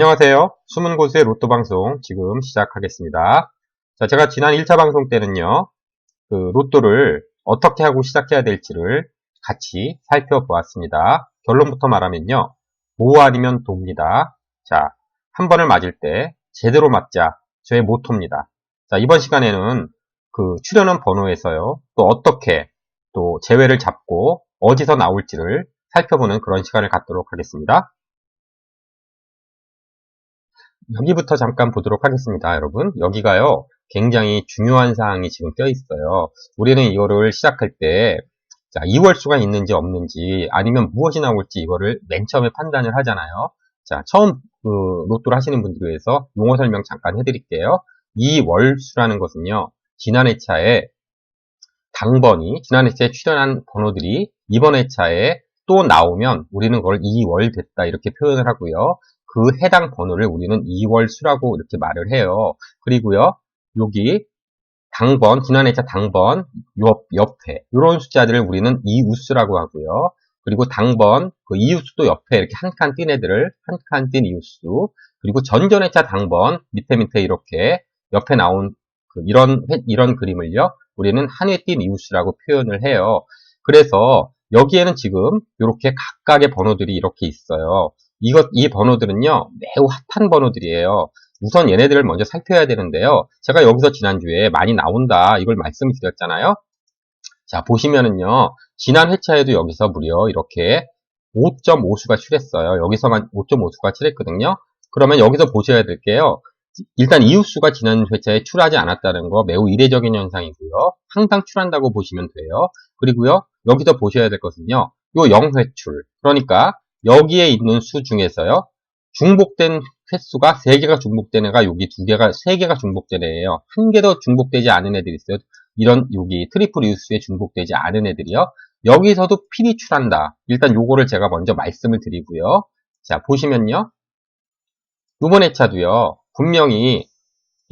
안녕하세요. 숨은 곳의 로또 방송 지금 시작하겠습니다. 자, 제가 지난 1차 방송 때는요, 그 로또를 어떻게 하고 시작해야 될지를 같이 살펴보았습니다. 결론부터 말하면요, 모 아니면 도입니다. 자, 한 번을 맞을 때 제대로 맞자 저의 모토입니다. 자, 이번 시간에는 그 출연원 번호에서요, 또 어떻게 또 제외를 잡고 어디서 나올지를 살펴보는 그런 시간을 갖도록 하겠습니다. 여기부터 잠깐 보도록 하겠습니다, 여러분. 여기가요, 굉장히 중요한 사항이 지금 껴 있어요. 우리는 이거를 시작할 때, 자, 2월수가 있는지 없는지, 아니면 무엇이 나올지 이거를 맨 처음에 판단을 하잖아요. 자, 처음 그 로또를 하시는 분들 위해서 용어 설명 잠깐 해드릴게요. 2월수라는 것은요, 지난 회차에 당번이, 지난 회차에 출연한 번호들이 이번 회차에 또 나오면 우리는 그걸 2월 됐다 이렇게 표현을 하고요. 그 해당 번호를 우리는 2월 수라고 이렇게 말을 해요. 그리고요, 여기 당번, 회차 당번, 옆, 옆에 이런 숫자들을 우리는 이우수라고 하고요. 그리고 당번, 그 이우수도 옆에 이렇게 한 칸 띈 애들을 한 칸 띈 이우수, 그리고 전전 회차 당번 밑에 밑에 이렇게 옆에 나온 그 이런 회, 이런 그림을요, 우리는 한 회 띈 이우수라고 표현을 해요. 그래서 여기에는 지금 이렇게 각각의 번호들이 이렇게 있어요. 이것, 이 번호들은요, 매우 핫한 번호들이에요. 우선 얘네들을 먼저 살펴야 되는데요. 제가 여기서 지난주에 많이 나온다, 이걸 말씀드렸잖아요. 자, 보시면은요, 지난 회차에도 여기서 무려 이렇게 5.5수가 출했어요. 여기서만 5.5수가 출했거든요. 그러면 여기서 보셔야 될 게요. 일단 이웃수가 지난 회차에 출하지 않았다는 거 매우 이례적인 현상이고요. 항상 출한다고 보시면 돼요. 그리고요, 여기서 보셔야 될 것은요, 요 0회출. 그러니까 여기에 있는 수 중에서요. 중복된 횟수가 3개가 중복된 애가 여기 2개가 3개가 중복된 애예요. 한 개도 중복되지 않은 애들이 있어요. 이런 여기 트리플 이웃수에 중복되지 않은 애들이요. 여기서도 필이 출한다. 일단 요거를 제가 먼저 말씀을 드리고요. 자, 보시면요. 이번 회차도요. 분명히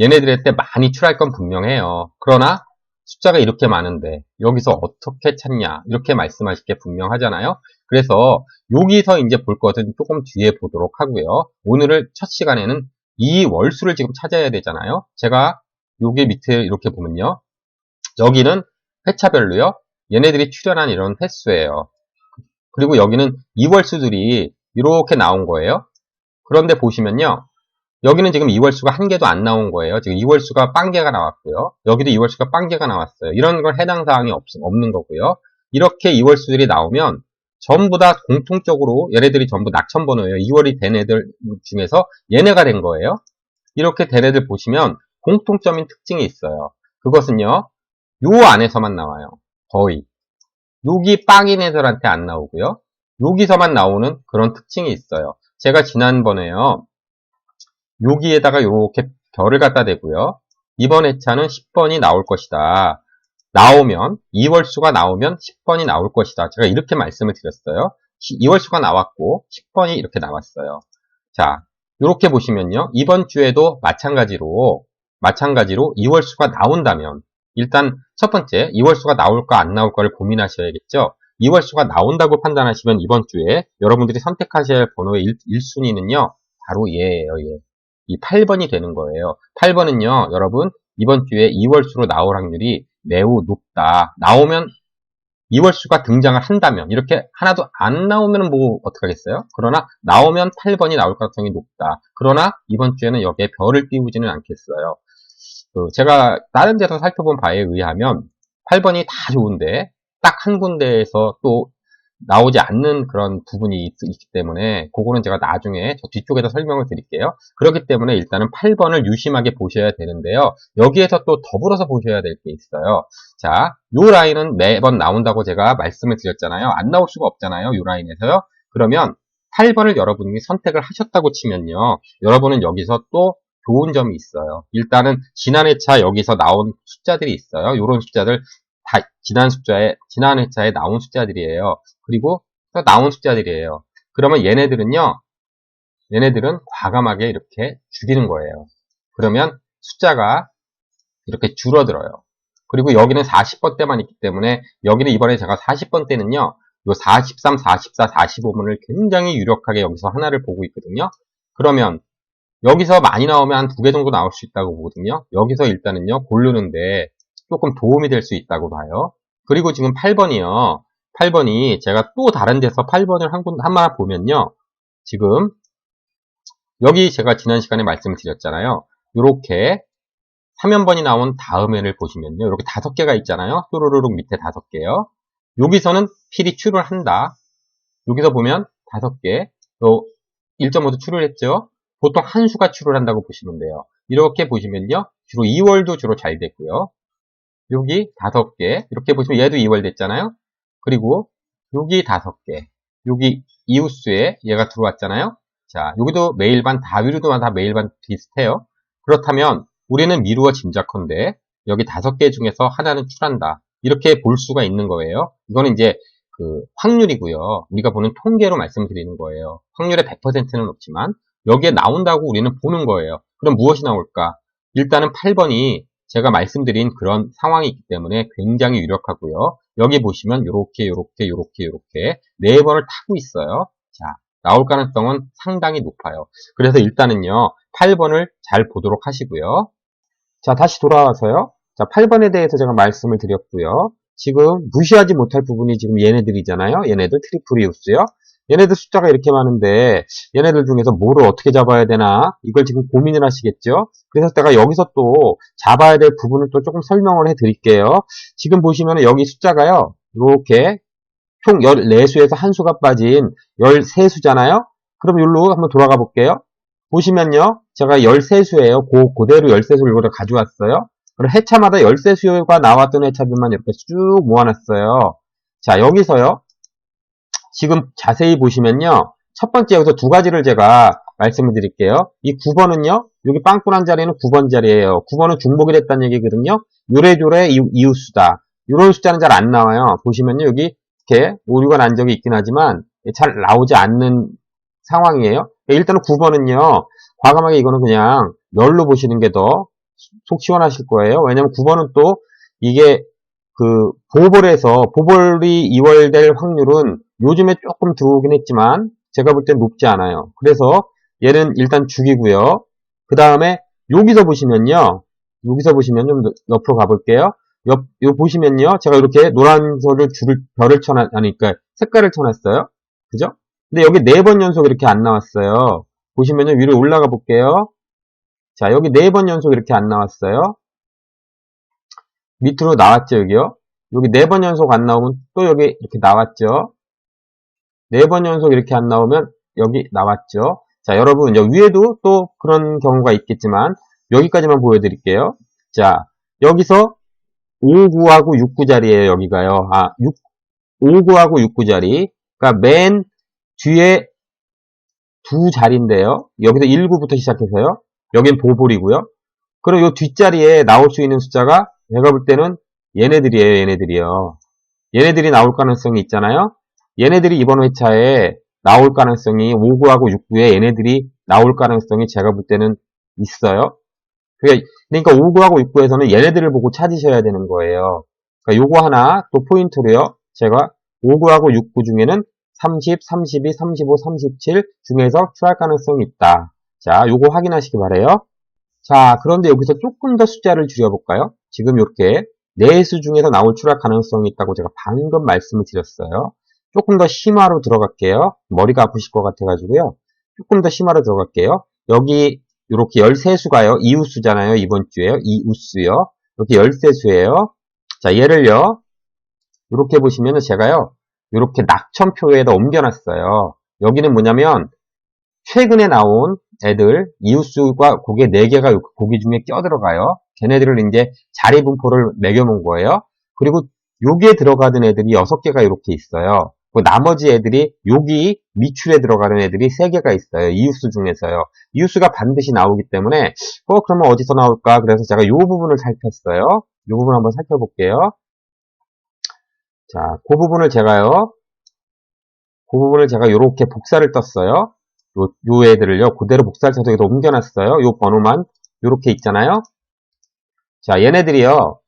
얘네들의 때 많이 출할 건 분명해요. 그러나 숫자가 이렇게 많은데 여기서 어떻게 찾냐 이렇게 말씀하실 게 분명하잖아요. 그래서 여기서 이제 볼 것은 조금 뒤에 보도록 하고요. 오늘을 첫 시간에는 이 월수를 지금 찾아야 되잖아요. 제가 여기 밑에 이렇게 보면요. 여기는 회차별로요. 얘네들이 출연한 이런 횟수예요. 그리고 여기는 이 월수들이 이렇게 나온 거예요. 그런데 보시면요. 여기는 지금 2월수가 한 개도 안 나온 거예요. 지금 2월수가 빵개가 나왔고요. 여기도 2월수가 빵개가 나왔어요. 이런 걸 해당 사항이 없, 없는 거고요. 이렇게 2월수들이 나오면 전부 다 공통적으로 얘네들이 전부 낙천번호예요. 2월이 된 애들 중에서 얘네가 된 거예요. 이렇게 된 애들 보시면 공통점인 특징이 있어요. 그것은요. 요 안에서만 나와요. 거의. 여기 빵인 애들한테 안 나오고요. 여기서만 나오는 그런 특징이 있어요. 제가 지난번에요. 여기에다가 이렇게 별을 갖다 대고요. 이번 회차는 10번이 나올 것이다. 나오면 2월수가 나오면 10번이 나올 것이다. 제가 이렇게 말씀을 드렸어요. 2월수가 나왔고 10번이 이렇게 나왔어요. 자, 이렇게 보시면요. 이번 주에도 마찬가지로 마찬가지로 2월수가 나온다면 일단 첫 번째 2월수가 나올까 안 나올까를 고민하셔야겠죠. 2월수가 나온다고 판단하시면 이번 주에 여러분들이 선택하셔야 할 번호의 1, 순위는요 바로 얘예요. 얘. 이 8번이 되는 거예요. 8번은요, 여러분, 이번 주에 2월수로 나올 확률이 매우 높다. 나오면 2월수가 등장을 한다면, 이렇게 하나도 안 나오면 뭐, 어떡하겠어요? 그러나, 나오면 8번이 나올 가능성이 높다. 그러나, 이번 주에는 여기에 별을 띄우지는 않겠어요. 그 제가 다른 데서 살펴본 바에 의하면, 8번이 다 좋은데, 딱 한 군데에서 또 나오지 않는 그런 부분이 있, 기 때문에 그거는 제가 나중에 저 뒤쪽에서 설명을 드릴게요. 그렇기 때문에 일단은 8번을 유심하게 보셔야 되는데요. 여기에서 또 더불어서 보셔야 될 게 있어요. 자, 요 라인은 매번 나온다고 제가 말씀을 드렸잖아요. 안 나올 수가 없잖아요. 요 라인에서요. 그러면 8번을 여러분이 선택을 하셨다고 치면요. 여러분은 여기서 또 좋은 점이 있어요. 일단은 지난 회차 여기서 나온 숫자들이 있어요. 이런 숫자들 다 지난 숫자에 지난 회차에 나온 숫자들이에요. 그리고 또 나온 숫자들이에요. 그러면 얘네들은요. 얘네들은 과감하게 이렇게 줄이는 거예요. 그러면 숫자가 이렇게 줄어들어요. 그리고 여기는 40번 대만 있기 때문에 여기는 이번에 제가 40번 대는요. 요 43, 44, 45번을 굉장히 유력하게 여기서 하나를 보고 있거든요. 그러면 여기서 많이 나오면 한 두 개 정도 나올 수 있다고 보거든요. 여기서 일단은요, 고르는데 조금 도움이 될 수 있다고 봐요. 그리고 지금 8번이요. 8번이 제가 또 다른 데서 8번을 한, 군- 하나 보면요. 지금 여기 제가 지난 시간에 말씀을 드렸잖아요. 이렇게 3연번이 나온 다음에를 보시면요. 이렇게 다섯 개가 있잖아요. 뚜루루룩 밑에 다섯 개요. 여기서는 필이 출을 한다. 여기서 보면 다섯 개, 또 1.5도 출을 했죠. 보통 한 수가 출을 한다고 보시면 돼요. 이렇게 보시면요. 주로 2월도 주로 잘 됐고요. 여기 다섯 개, 이렇게 보시면 얘도 2월 됐잖아요. 그리고 여기 다섯 개, 여기 이웃수에 얘가 들어왔잖아요. 자, 여기도 매일반 다 위로도 다 매일반 비슷해요. 그렇다면 우리는 미루어 짐작컨대 여기 다섯 개 중에서 하나는 출한다. 이렇게 볼 수가 있는 거예요. 이거는 이제 그 확률이고요. 우리가 보는 통계로 말씀드리는 거예요. 확률의 100%는 없지만 여기에 나온다고 우리는 보는 거예요. 그럼 무엇이 나올까? 일단은 8번이 제가 말씀드린 그런 상황이 있기 때문에 굉장히 유력하고요. 여기 보시면 이렇게 이렇게 이렇게 이렇게 네 번을 타고 있어요. 자, 나올 가능성은 상당히 높아요. 그래서 일단은요. 8번을 잘 보도록 하시고요. 자, 다시 돌아와서요. 자, 8번에 대해서 제가 말씀을 드렸고요. 지금 무시하지 못할 부분이 지금 얘네들이잖아요. 얘네들 트리플이우스요. 얘네들 숫자가 이렇게 많은데 얘네들 중에서 뭐를 어떻게 잡아야 되나 이걸 지금 고민을 하시겠죠. 그래서 제가 여기서 또 잡아야 될 부분을 또 조금 설명을 해 드릴게요. 지금 보시면 여기 숫자가요. 이렇게 총 14수에서 한 수가 빠진 13수잖아요. 그럼 여기로 한번 돌아가 볼게요. 보시면요. 제가 13수예요. 고, 그대로 13수를 이거를 가져왔어요. 그리고 해차마다 13수가 나왔던 해차들만 이렇게 쭉 모아놨어요. 자, 여기서요. 지금 자세히 보시면요. 첫 번째 여기서 두 가지를 제가 말씀을 드릴게요. 이 9번은요. 여기 빵꾸난 자리는 9번 자리예요. 9번은 중복이 됐다는 얘기거든요. 요래조래 이웃- 이웃수다. 이런 숫자는 잘 안 나와요. 보시면요. 여기 이렇게 오류가 난 적이 있긴 하지만 잘 나오지 않는 상황이에요. 일단은 9번은요. 과감하게 이거는 그냥 널로 보시는 게 더 속 시원하실 거예요. 왜냐면 9번은 또 이게 그 보볼에서 보볼이 2월 될 확률은 요즘에 조금 들어오긴 했지만 제가 볼 땐 높지 않아요. 그래서 얘는 일단 죽이고요. 그 다음에 여기서 보시면요. 여기서 보시면 좀 옆으로 가볼게요. 옆, 요 보시면요. 제가 이렇게 노란색을 줄을, 별을 쳐놨, 아니, 그니까 색깔을 쳐놨어요. 그죠? 근데 여기 네 번 연속 이렇게 안 나왔어요. 보시면요. 위로 올라가 볼게요. 자, 여기 네 번 연속 이렇게 안 나왔어요. 밑으로 나왔죠, 여기요. 여기 네 번 연속 안 나오면 또 여기 이렇게 나왔죠. 네 번 연속 이렇게 안 나오면 여기 나왔죠. 자, 여러분, 위에도 또 그런 경우가 있겠지만 여기까지만 보여드릴게요. 자, 여기서 5, 9하고 6, 9 자리에요, 여기가요. 아, 6, 5, 9하고 6, 9 자리. 그러니까 맨 뒤에 두 자리인데요. 여기서 1, 9부터 시작해서요. 여긴 보볼이고요. 그리고 이 뒷자리에 나올 수 있는 숫자가 내가 볼 때는 얘네들이에요, 얘네들이요. 얘네들이 나올 가능성이 있잖아요. 얘네들이 이번 회차에 나올 가능성이 5, 9하고 6, 9에 얘네들이 나올 가능성이 제가 볼 때는 있어요. 그러니까 5, 9하고 6, 9에서는 얘네들을 보고 찾으셔야 되는 거예요. 그러니까 요거 하나 또 포인트로요. 제가 5, 9하고 6, 9 중에는 30, 32, 35, 37 중에서 출할 가능성이 있다. 자, 요거 확인하시기 바래요. 자, 그런데 여기서 조금 더 숫자를 줄여볼까요? 지금 이렇게 네수 중에서 나올 출할 가능성이 있다고 제가 방금 말씀을 드렸어요. 조금 더 심화로 들어갈게요. 머리가 아프실 것 같아가지고요. 조금 더 심화로 들어갈게요. 여기 이렇게 13수가요. 이웃수잖아요. 이번 주에요. 이웃수요. 이렇게 13수예요. 자, 얘를요. 이렇게 보시면은 제가요. 이렇게 낙천표에다 옮겨놨어요. 여기는 뭐냐면 최근에 나온 애들 이웃수가 고개 4개가 고기 중에 껴들어가요. 걔네들을 이제 자리 분포를 매겨놓은 거예요. 그리고 여기에 들어가던 애들이 6개가 이렇게 있어요. 그 나머지 애들이 여기 미출에 들어가는 애들이 3개가 있어요. 이웃수 중에서요. 이웃수가 반드시 나오기 때문에 어 그러면 어디서 나올까? 그래서 제가 이 부분을 살폈어요. 이 부분 한번 살펴볼게요. 자, 그 부분을 제가요. 그 부분을 제가 이렇게 복사를 떴어요. 요, 요 애들을요. 그대로 복사를 여기다 옮겨놨어요. 요 번호만 이렇게 있잖아요. 자, 얘네들이요.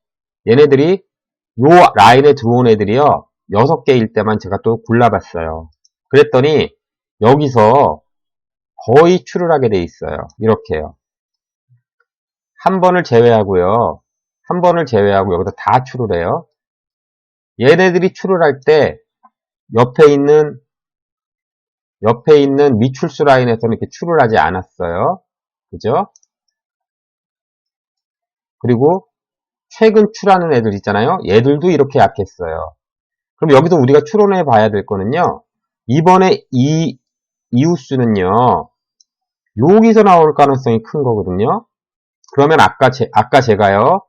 얘네들이 요 라인에 들어온 애들이요. 6개일 때만 제가 또 골라봤어요. 그랬더니 여기서 거의 출을 하게 돼 있어요. 이렇게요. 한 번을 제외하고요. 한 번을 제외하고 여기서 다 출을 해요. 얘네들이 출을 할 때 옆에 있는 옆에 있는 미출수 라인에서는 이렇게 출을 하지 않았어요. 그죠? 그리고 최근 출하는 애들 있잖아요. 얘들도 이렇게 약했어요. 그럼 여기서 우리가 추론해 봐야 될 거는요. 이번에 이 이웃수는요. 여기서 나올 가능성이 큰 거거든요. 그러면 아까 제, 아까 제가요.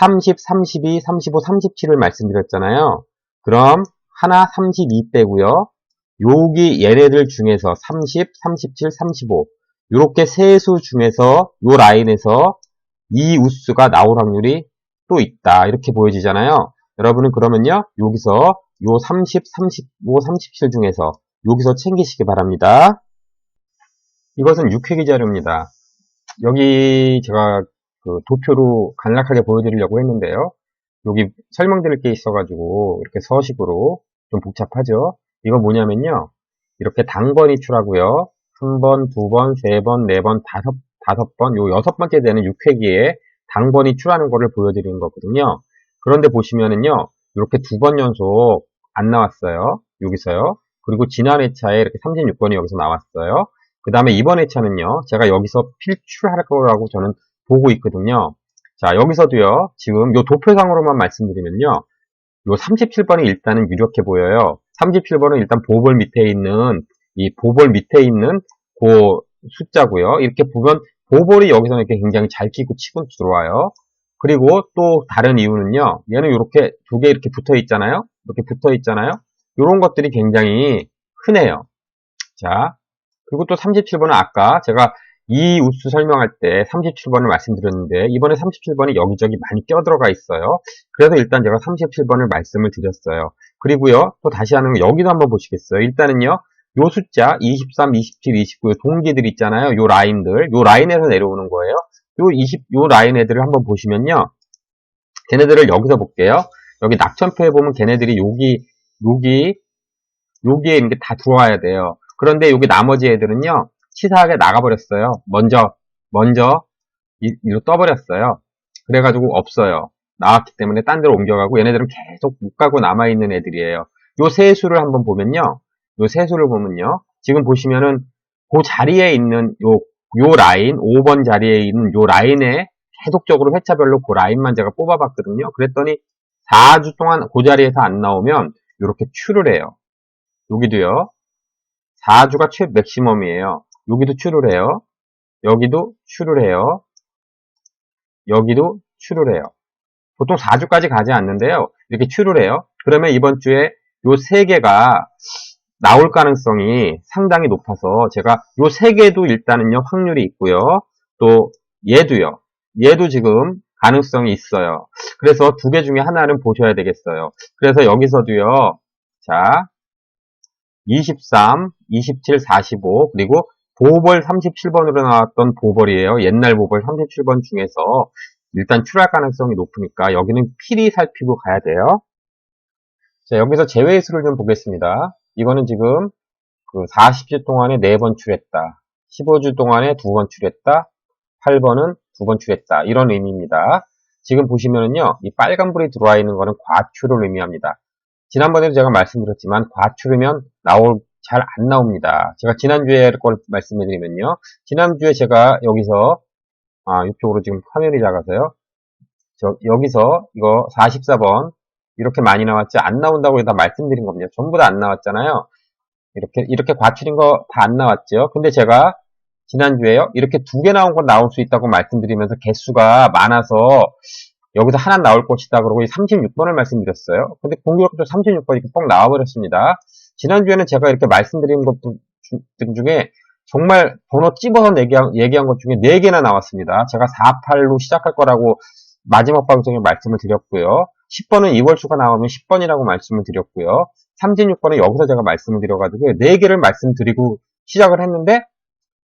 30, 32, 35, 37을 말씀드렸잖아요. 그럼 하나 32 빼고요. 여기 얘네들 중에서 30, 37, 35 이렇게 세 수 중에서 요 라인에서 이 우수가 나올 확률이 또 있다. 이렇게 보여지잖아요. 여러분은 그러면요. 여기서 요 30, 35, 37 중에서 여기서 챙기시기 바랍니다. 이것은 6회기 자료입니다. 여기 제가 그 도표로 간략하게 보여드리려고 했는데요. 여기 설명드릴 게 있어가지고 이렇게 서식으로 좀 복잡하죠. 이건 뭐냐면요. 이렇게 단번이 출하고요. 한 번, 두 번, 세 번, 네 번, 다섯, 다섯 번, 요 여섯 번째 되는 6회기에 당번이 출하는 거를 보여드리는 거거든요. 그런데 보시면은요. 이렇게 두 번 연속 안 나왔어요. 여기서요. 그리고 지난 회차에 이렇게 36번이 여기서 나왔어요. 그 다음에 이번 회차는요. 제가 여기서 필출할 거라고 저는 보고 있거든요. 자, 여기서도요. 지금 요 도표상으로만 말씀드리면요. 요 37번이 일단은 유력해 보여요. 37번은 일단 보벌 밑에 있는 이 보벌 밑에 있는 그 숫자고요. 이렇게 보면 보벌이 여기서 이렇게 굉장히 잘 끼고 치고 들어와요. 그리고 또 다른 이유는요. 얘는 이렇게 두 개 이렇게 붙어 있잖아요. 이렇게 붙어 있잖아요. 이런 것들이 굉장히 흔해요. 자, 그리고 또 37번은 아까 제가 이 우수 설명할 때 37번을 말씀드렸는데 이번에 37번이 여기저기 많이 껴들어가 있어요. 그래서 일단 제가 37번을 말씀을 드렸어요. 그리고요, 또 다시 하는 거 여기도 한번 보시겠어요. 일단은요, 요 숫자 23, 27, 29 동기들 있잖아요. 요 라인들, 요 라인에서 내려오는 거예요. 요 20, 요 라인 애들을 한번 보시면요. 걔네들을 여기서 볼게요. 여기 낙천표에 보면 걔네들이 여기, 여기, 여기에 이렇게 다 들어와야 돼요. 그런데 여기 나머지 애들은요. 치사하게 나가버렸어요. 먼저, 먼저, 이로 떠버렸어요. 그래가지고 없어요. 나왔기 때문에 딴 데로 옮겨가고 얘네들은 계속 못 가고 남아있는 애들이에요. 요 세 수를 한번 보면요. 요 세 수를 보면요. 지금 보시면은 그 자리에 있는 요, 요 라인, 5번 자리에 있는 요 라인에 계속적으로 회차별로 그 라인만 제가 뽑아봤거든요. 그랬더니 4주 동안 그 자리에서 안 나오면 이렇게 추를 해요. 여기도요. 4주가 최 맥시멈이에요. 여기도 추를 해요. 여기도 추를 해요. 여기도 추를 해요. 보통 4주까지 가지 않는데요. 이렇게 추를 해요. 그러면 이번 주에 요 세 개가 나올 가능성이 상당히 높아서 제가 요 세 개도 일단은요 확률이 있고요. 또 얘도요. 얘도 지금 가능성이 있어요. 그래서 두 개 중에 하나는 보셔야 되겠어요. 그래서 여기서도요. 자, 23, 27, 45 그리고 보벌 37번으로 나왔던 보벌이에요. 옛날 보벌 37번 중에서 일단 출할 가능성이 높으니까 여기는 필히 살피고 가야 돼요. 자, 여기서 제외 수를 좀 보겠습니다. 이거는 지금 그 40주 동안에 4번 출했다. 15주 동안에 2번 출했다. 8번은 2번 출했다. 이런 의미입니다. 지금 보시면은요, 이 빨간불이 들어와 있는 거는 과출을 의미합니다. 지난번에도 제가 말씀드렸지만 과출이면 나올 잘 안 나옵니다. 제가 지난주에 걸 말씀해 드리면요. 지난주에 제가 여기서 아, 이쪽으로 지금 화면이 작아서요. 저, 여기서 이거 44번 이렇게 많이 나왔지 안 나온다고 다 말씀드린 겁니다. 전부 다 안 나왔잖아요. 이렇게 이렇게 과출인 거 다 안 나왔죠. 근데 제가 지난주에요. 이렇게 두 개 나온 건 나올 수 있다고 말씀드리면서 개수가 많아서 여기서 하나 나올 것이다. 그러고 36번을 말씀드렸어요. 근데 공교롭게도 36번이 이렇게 뻥 나와버렸습니다. 지난주에는 제가 이렇게 말씀드린 것 중에 정말 번호 찝어서 얘기한, 얘기한 것 중에 4개나 나왔습니다. 제가 48로 시작할 거라고 마지막 방송에 말씀을 드렸고요. 10번은 2월수가 나오면 10번이라고 말씀을 드렸고요. 36번은 여기서 제가 말씀을 드려가지고 4개를 말씀드리고 시작을 했는데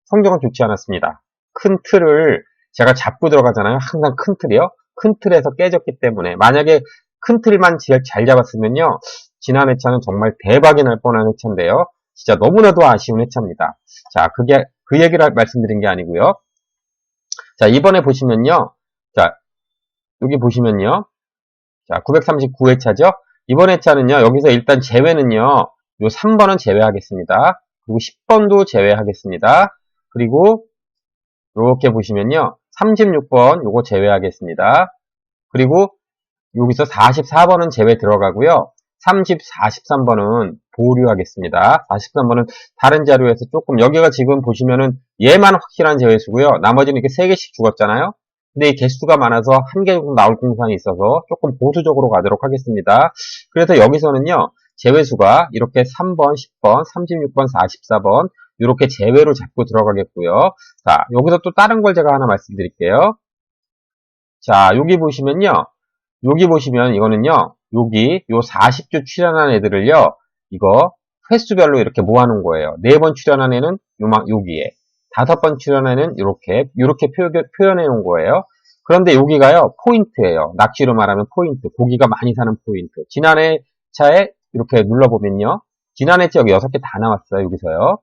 성적은 좋지 않았습니다. 큰 틀을 제가 잡고 들어가잖아요. 항상 큰 틀이요. 큰 틀에서 깨졌기 때문에 만약에 큰 틀만 잘 잡았으면요. 지난 회차는 정말 대박이 날 뻔한 회차인데요. 진짜 너무나도 아쉬운 회차입니다. 자, 그게, 그 얘기를 말씀드린 게 아니고요. 자, 이번에 보시면요. 자, 여기 보시면요. 자, 939회차죠? 이번 회차는요, 여기서 일단 제외는요, 요 3번은 제외하겠습니다. 그리고 10번도 제외하겠습니다. 그리고, 이렇게 보시면요, 36번 요거 제외하겠습니다. 그리고, 여기서 44번은 제외 들어가고요. 30, 43번은 보류하겠습니다. 43번은 다른 자료에서 조금, 여기가 지금 보시면은 얘만 확실한 제외수고요. 나머지는 이렇게 3개씩 죽었잖아요. 근데 이 개수가 많아서 한 개 정도 나올 공산이 있어서 조금 보수적으로 가도록 하겠습니다. 그래서 여기서는요, 제외수가 이렇게 3번, 10번, 36번, 44번, 이렇게 제외로 잡고 들어가겠고요. 자, 여기서 또 다른 걸 제가 하나 말씀드릴게요. 자, 여기 보시면요. 여기 보시면 이거는요, 여기 요 40주 출연한 애들을요, 이거 횟수별로 이렇게 모아놓은 거예요. 네 번 출연한 애는 요막 여기에, 다섯 번 출연한 애는 이렇게, 이렇게 표현해 놓은 거예요. 그런데 여기가요, 포인트예요. 낚시로 말하면 포인트. 고기가 많이 사는 포인트. 지난해 차에 이렇게 눌러보면요. 지난해 차 여기 6개 다 나왔어요. 여기서요.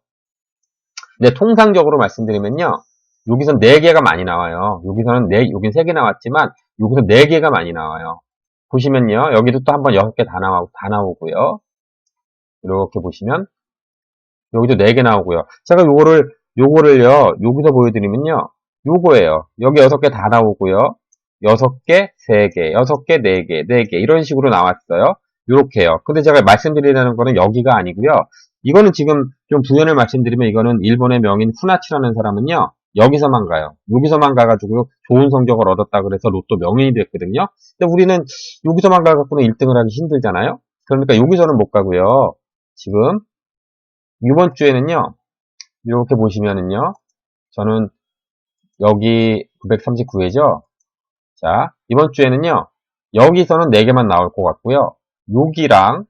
근데 통상적으로 말씀드리면요. 여기선 4개가 많이 나와요. 여기서는 4, 여긴 3개 나왔지만 여기서 4개가 많이 나와요. 보시면요. 여기도 또 한번 6개 다, 나와, 다 나오고요. 이렇게 보시면 여기도 4개 나오고요. 제가 요거를 요거를요. 여기서 보여드리면요. 요거예요. 여기 6개 다 나오고요. 6개, 3개, 6개, 4개, 4개 이런 식으로 나왔어요. 요렇게요. 근데 제가 말씀드리려는 거는 여기가 아니고요. 이거는 지금 좀 부연을 말씀드리면 이거는 일본의 명인 후나치라는 사람은요. 여기서만 가요. 여기서만 가가지고 좋은 성적을 얻었다 그래서 로또 명인이 됐거든요. 근데 우리는 여기서만 가갖고는 1등을 하기 힘들잖아요. 그러니까 여기서는 못 가고요. 지금 이번 주에는요. 이렇게 보시면은요. 저는 여기 939회죠. 자, 이번 주에는요. 여기서는 4개만 나올 것 같고요. 여기랑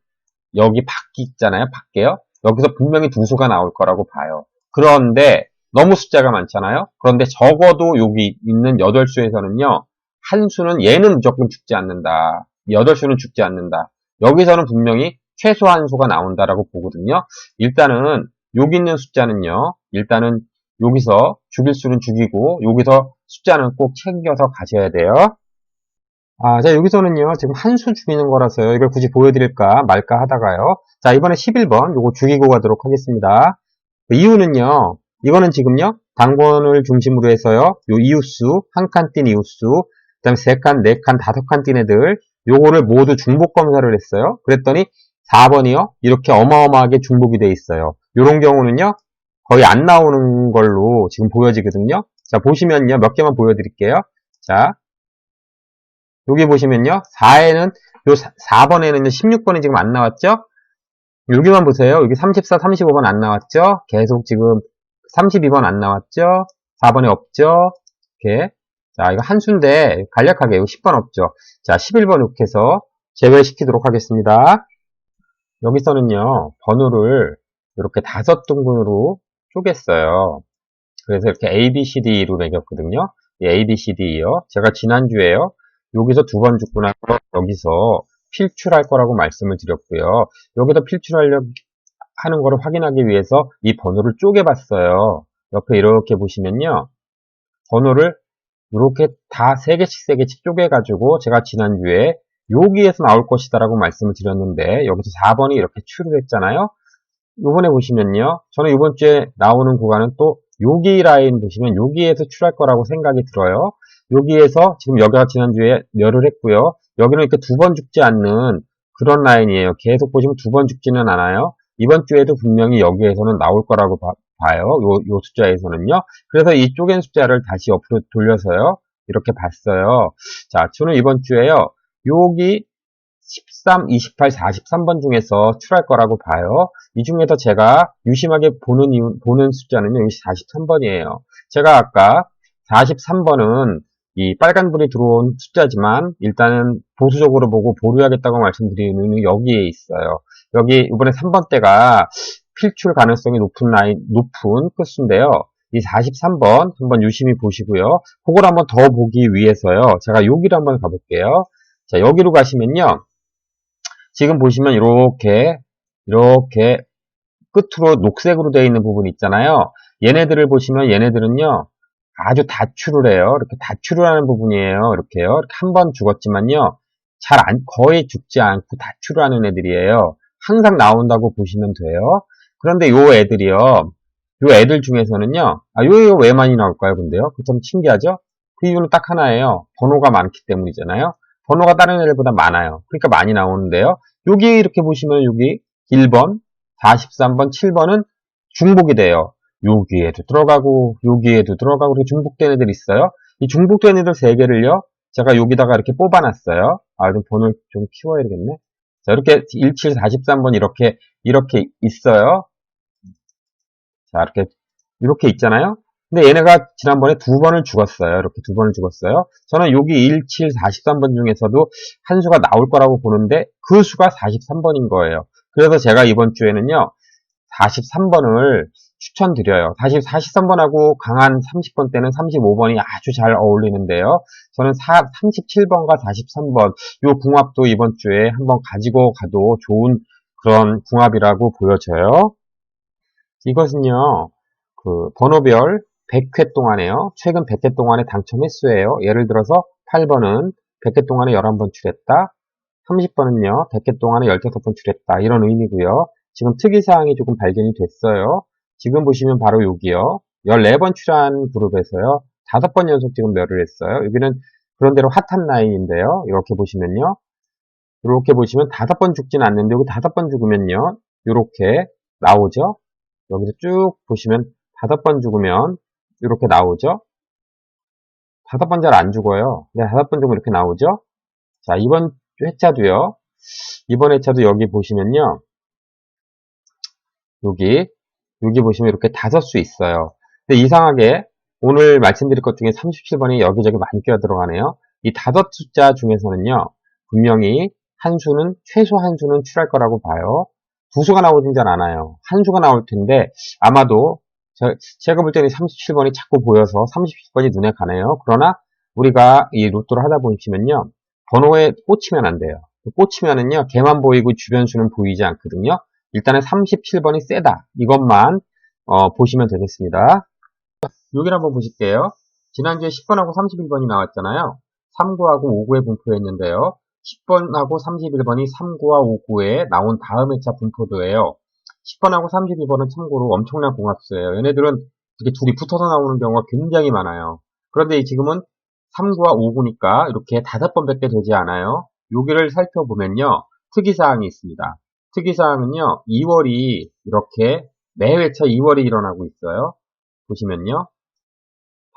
여기 밖이 있잖아요. 밖에요. 여기서 분명히 두 수가 나올 거라고 봐요. 그런데 너무 숫자가 많잖아요. 그런데 적어도 여기 있는 8수에서는요. 한 수는 얘는 무조건 죽지 않는다. 8수는 죽지 않는다. 여기서는 분명히 최소 한 수가 나온다라고 보거든요. 일단은 여기 있는 숫자는요. 일단은 여기서 죽일 수는 죽이고 여기서 숫자는 꼭 챙겨서 가셔야 돼요. 아, 자, 여기서는요, 지금 한 수 죽이는 거라서요, 이걸 굳이 보여드릴까 말까 하다가요. 자, 이번에 11번, 요거 죽이고 가도록 하겠습니다. 그 이유는요, 이거는 지금요, 당권을 중심으로 해서요, 요 이웃수, 한칸뛴 이웃수, 그 다음에 세 칸, 네 칸, 다섯 칸뛴 애들, 요거를 모두 중복 검사를 했어요. 그랬더니 4번이요, 이렇게 어마어마하게 중복이 돼 있어요. 요런 경우는요, 거의 안 나오는 걸로 지금 보여지거든요. 자, 보시면요, 몇 개만 보여드릴게요. 자, 여기 보시면요. 4에는, 요 4번에는 16번이 지금 안 나왔죠? 여기만 보세요. 여기 34, 35번 안 나왔죠? 계속 지금 32번 안 나왔죠? 4번에 없죠? 이렇게. 자, 이거 한 수인데 간략하게 이거 10번 없죠? 자, 11번 이렇게 해서 제외시키도록 하겠습니다. 여기서는요, 번호를 이렇게 다섯 등분으로 쪼갰어요. 그래서 이렇게 A, B, C, D로 매겼거든요. A, B, C, D요. 제가 지난주에요. 여기서 두 번 죽고 나서 여기서 필출할 거라고 말씀을 드렸고요. 여기서 필출하려 하는 거를 확인하기 위해서 이 번호를 쪼개봤어요. 옆에 이렇게 보시면요. 번호를 이렇게 다 3개씩 3개씩 쪼개가지고 제가 지난주에 여기에서 나올 것이다라고 말씀을 드렸는데 여기서 4번이 이렇게 추르했잖아요. 이번에 보시면요. 저는 이번 주에 나오는 구간은 또 여기 라인 보시면 여기에서 출할 거라고 생각이 들어요. 여기에서 지금 여기가 지난주에 멸을 했고요. 여기는 이렇게 두 번 죽지 않는 그런 라인이에요. 계속 보시면 두 번 죽지는 않아요. 이번 주에도 분명히 여기에서는 나올 거라고 봐, 요 요, 요 숫자에서는요. 그래서 이 쪼갠 숫자를 다시 옆으로 돌려서요. 이렇게 봤어요. 자, 저는 이번 주에요. 여기 13, 28, 43번 중에서 출할 거라고 봐요. 이 중에서 제가 유심하게 보는, 이유, 보는 숫자는요. 여기 43번이에요. 제가 아까 43번은 이 빨간불이 들어온 숫자지만 일단은 보수적으로 보고 보류하겠다고 말씀드리는 이유는 여기에 있어요. 여기 이번에 3번 때가 필출 가능성이 높은 라인, 높은 끝수인데요. 이 43번 한번 유심히 보시고요. 그걸 한번 더 보기 위해서요. 제가 여기로 한번 가볼게요. 자, 여기로 가시면요. 지금 보시면 이렇게 이렇게 끝으로 녹색으로 되어 있는 부분 있잖아요. 얘네들을 보시면 얘네들은요, 아주 다출을 해요. 이렇게 다출을 하는 부분이에요. 이렇게요. 이렇게 한 번 죽었지만요, 잘 안, 거의 죽지 않고 다출을 하는 애들이에요. 항상 나온다고 보시면 돼요. 그런데 요 애들이요, 요 애들 중에서는요, 아, 요, 왜 많이 나올까요, 근데요? 그 좀 신기하죠? 그 이유는 딱 하나예요. 번호가 많기 때문이잖아요. 번호가 다른 애들보다 많아요. 그러니까 많이 나오는데요. 여기 이렇게 보시면 여기 1번, 43번, 7번은 중복이 돼요. 여기에도 들어가고 여기에도 들어가고 이렇게 중복된 애들이 있어요. 이 중복된 애들 3개를요. 제가 여기다가 이렇게 뽑아놨어요. 아, 좀 번호를 좀 키워야겠네. 자, 이렇게 17, 43번 이렇게 이렇게 있어요. 자, 이렇게 이렇게 있잖아요. 근데 얘네가 지난번에 두 번을 죽었어요. 이렇게 두 번을 죽었어요. 저는 여기 1, 7, 43번 중에서도 한 수가 나올 거라고 보는데 그 수가 43번인 거예요. 그래서 제가 이번 주에는요. 43번을 추천드려요. 사실 43번하고 강한 30번 때는 35번이 아주 잘 어울리는데요. 저는 37번과 43번 이 궁합도 이번 주에 한번 가지고 가도 좋은 그런 궁합이라고 보여져요. 이것은요. 그 번호별 100회 동안에요. 최근 100회 동안의 당첨 횟수예요. 예를 들어서 8번은 100회 동안에 11번 출했다. 30번은요. 100회 동안에 15번 출했다. 이런 의미고요. 지금 특이사항이 조금 발견이 됐어요. 지금 보시면 바로 여기요. 14번 출한 그룹에서요. 5번 연속 지금 멸을 했어요. 여기는 그런대로 핫한 라인인데요. 이렇게 보시면요. 이렇게 보시면 5번 죽진 않는데 여기 5번 죽으면요. 이렇게 나오죠. 여기서 쭉 보시면 5번 죽으면 이렇게 나오죠. 다섯 번 잘 안 죽어요. 근데 다섯 번 죽으면 이렇게 나오죠. 자, 이번 회차도요. 이번 회차도 여기 보시면요. 여기, 여기 보시면 이렇게 다섯 수 있어요. 근데 이상하게 오늘 말씀드릴 것 중에 37번이 여기저기 많이 끼어 들어가네요. 이 다섯 숫자 중에서는요. 분명히 한 수는, 최소 한 수는 출할 거라고 봐요. 두 수가 나오진 잘 않아요. 한 수가 나올 텐데 아마도 제가 볼 때는 37번이 자꾸 보여서 37번이 눈에 가네요. 그러나 우리가 이 로또를 하다 보시면요. 번호에 꽂히면 안 돼요. 꽂히면은요. 개만 보이고 주변 수는 보이지 않거든요. 일단은 37번이 세다. 이것만 어, 보시면 되겠습니다. 여기를 한번 보실게요. 지난주에 10번하고 31번이 나왔잖아요. 3구하고 5구에 분포했는데요. 10번하고 31번이 3구와 5구에 나온 다음 회차 분포도예요. 10번하고 32번은 참고로 엄청난 공합수예요. 얘네들은 이렇게 둘이 붙어서 나오는 경우가 굉장히 많아요. 그런데 지금은 3구와 5구니까 이렇게 다섯 번밖에 되지 않아요. 여기를 살펴보면요. 특이사항이 있습니다. 특이사항은요. 2월이 이렇게 매회차 2월이 일어나고 있어요. 보시면요.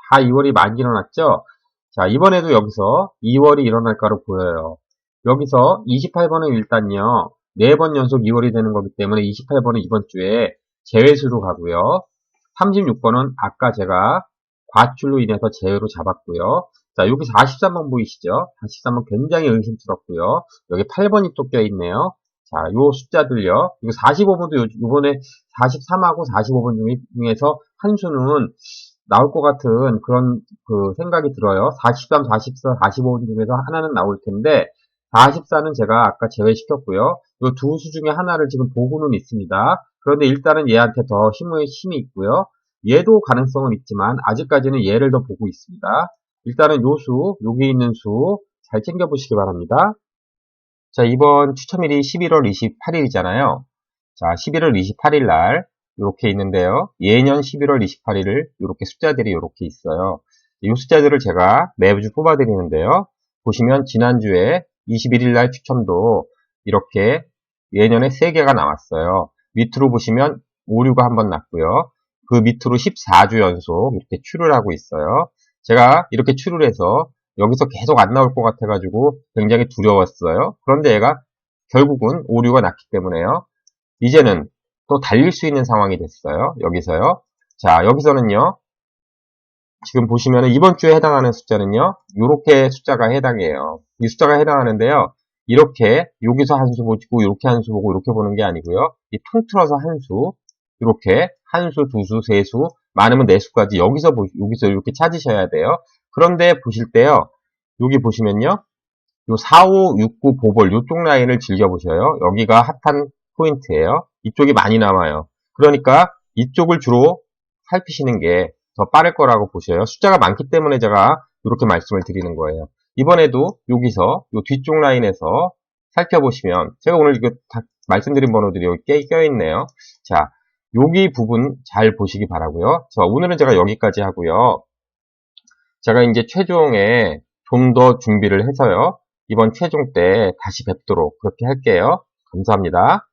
다 2월이 많이 일어났죠? 자, 이번에도 여기서 2월이 일어날 거로 보여요. 여기서 28번은 일단요. 4번 연속 2월이 되는 거기 때문에 28번은 이번 주에 제외수로 가고요. 36번은 아까 제가 과출로 인해서 제외로 잡았고요. 자, 여기 43번 보이시죠? 43번 굉장히 의심스럽고요. 여기 8번이 또 껴있네요. 자, 요 숫자들요. 그리고 45번도 요, 이번에 43하고 45번 중에서 한 수는 나올 것 같은 그런 그 생각이 들어요. 43, 44, 45번 중에서 하나는 나올 텐데 44는 제가 아까 제외시켰고요. 이 두 수 중에 하나를 지금 보고는 있습니다. 그런데 일단은 얘한테 더 힘의 힘이 있고요. 얘도 가능성은 있지만 아직까지는 얘를 더 보고 있습니다. 일단은 요 수, 여기 있는 수 잘 챙겨보시기 바랍니다. 자, 이번 추첨일이 11월 28일이잖아요. 자, 11월 28일 날 이렇게 있는데요. 예년 11월 28일을 이렇게 숫자들이 이렇게 있어요. 이 숫자들을 제가 매주 뽑아드리는데요. 보시면 지난주에 21일 날 추첨도 이렇게 예년에 3개가 나왔어요. 밑으로 보시면 오류가 한 번 났고요. 그 밑으로 14주 연속 이렇게 출을 하고 있어요. 제가 이렇게 출을 해서 여기서 계속 안 나올 것 같아가지고 굉장히 두려웠어요. 그런데 얘가 결국은 오류가 났기 때문에요. 이제는 또 달릴 수 있는 상황이 됐어요. 여기서요. 자, 여기서는요. 지금 보시면 이번 주에 해당하는 숫자는요. 이렇게 숫자가 해당해요. 이 숫자가 해당하는데요. 이렇게 여기서 한 수 보고 이렇게 한 수 보고 이렇게 보는 게 아니고요. 이 통틀어서 한 수, 이렇게 한 수, 두 수, 세 수, 많으면 네 수까지 여기서 보, 여기서 이렇게 찾으셔야 돼요. 그런데 보실 때요. 여기 보시면요. 요 4, 5, 6, 9 보벌 요쪽 라인을 즐겨 보셔요. 여기가 핫한 포인트예요. 이쪽이 많이 남아요. 그러니까 이쪽을 주로 살피시는 게 더 빠를 거라고 보셔요. 숫자가 많기 때문에 제가 이렇게 말씀을 드리는 거예요. 이번에도 여기서 이 뒤쪽 라인에서 살펴보시면 제가 오늘 이거 다 말씀드린 번호들이 여기 껴, 껴있네요. 자, 여기 부분 잘 보시기 바라고요. 자, 오늘은 제가 여기까지 하고요. 제가 이제 최종에 좀 더 준비를 해서요. 이번 최종 때 다시 뵙도록 그렇게 할게요. 감사합니다.